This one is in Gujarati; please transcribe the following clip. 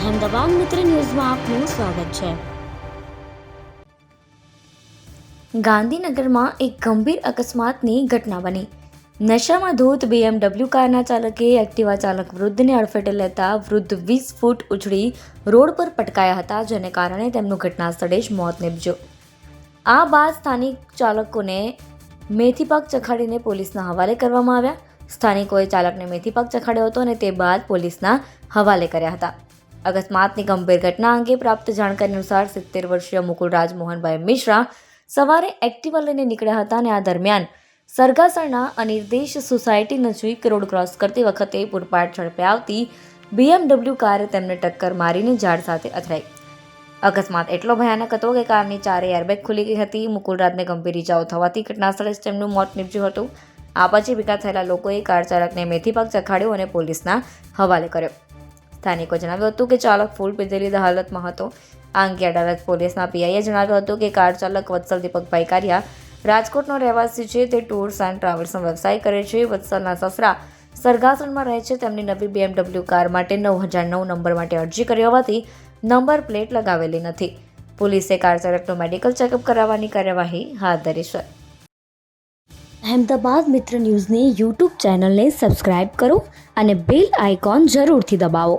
અહેમદાબાદ મિત્ર ન્યૂઝમાં આપનું સ્વાગત છે. ગાંધીનગરમાં એક ગંભીર અકસ્માતની ઘટના બની. નશામાં ધૂત બીએમડબલ્યુ કારના ચાલકે એક્ટિવા ચાલક વૃદ્ધને અડફેટે લેતા વૃદ્ધ વીસ ફૂટ ઉછળી રોડ પર પટકાયા હતા, જેને કારણે તેમનું ઘટના સ્થળે જ મોત નીપજ્યું. આ બાદ સ્થાનિક ચાલકોને મેથીપાક ચખાડીને પોલીસના હવાલે કરવામાં આવ્યા. સ્થાનિકોએ ચાલકને મેથીપાક ચખાડ્યો હતો અને તે બાદ પોલીસના હવાલે કર્યા હતા. અકસ્માતની ગંભીર ઘટના અંગે પ્રાપ્ત જાણકારી અનુસાર સિત્તેર વર્ષીય મુકુલ રાજમોહનભાઈ મિશ્રા સવારે એક્ટિવા લઈને નીકળ્યા હતા અને આ દરમિયાન સરગાસણના અનિર્દેશ સોસાયટી નજીક રોડ ક્રોસ કરતી વખતે પૂરપાટ ઝડપે આવતી બીએમડબલ્યુ કારે તેમને ટક્કર મારીને ઝાડ સાથે અથડાઈ. અકસ્માત એટલો ભયાનક હતો કે કારની ચારે એરબેગ ખુલી ગઈ હતી. મુકુલરાજને ગંભીર ઇજાઓ થવાથી ઘટનાસ્થળે જ તેમનું મોત નીપજ્યું હતું. આ પછી ભેગા થયેલા લોકોએ કાર ચાલકને મેથી પાક ચખાડ્યો અને પોલીસના હવાલે કર્યો. સ્થાનિકો જણાવ્યું હતું કે ચાલક ફૂલ પીધેલી હાલતમાં હતો. આ અંગે અડાલજ પોલીસના પીઆઈએ જણાવ્યું હતું કે કાર ચાલક વત્સલ દીપકભાઈ કારિયા રાજકોટનો રહેવાસી છે. તે ટૂર્સ એન્ડ ટ્રાવેલ્સનો વ્યવસાય કરે છે. વત્સલના સસરા સરગાસણમાં રહે છે. તેમની નવી બીએમડબલ્યુ કાર માટે નવ હજાર નવ નંબર માટે અરજી કરી હોવાથી નંબર પ્લેટ લગાવેલી નથી. પોલીસે કાર ચાલકનું મેડિકલ ચેકઅપ કરાવવાની કાર્યવાહી હાથ ધરી છે. અહેમદાબાદ મિત્ર ન્યૂઝની યુટ્યુબ ચેનલને સબસ્ક્રાઇબ કરો અને બેલ આઇકોન જરૂરથી દબાવો.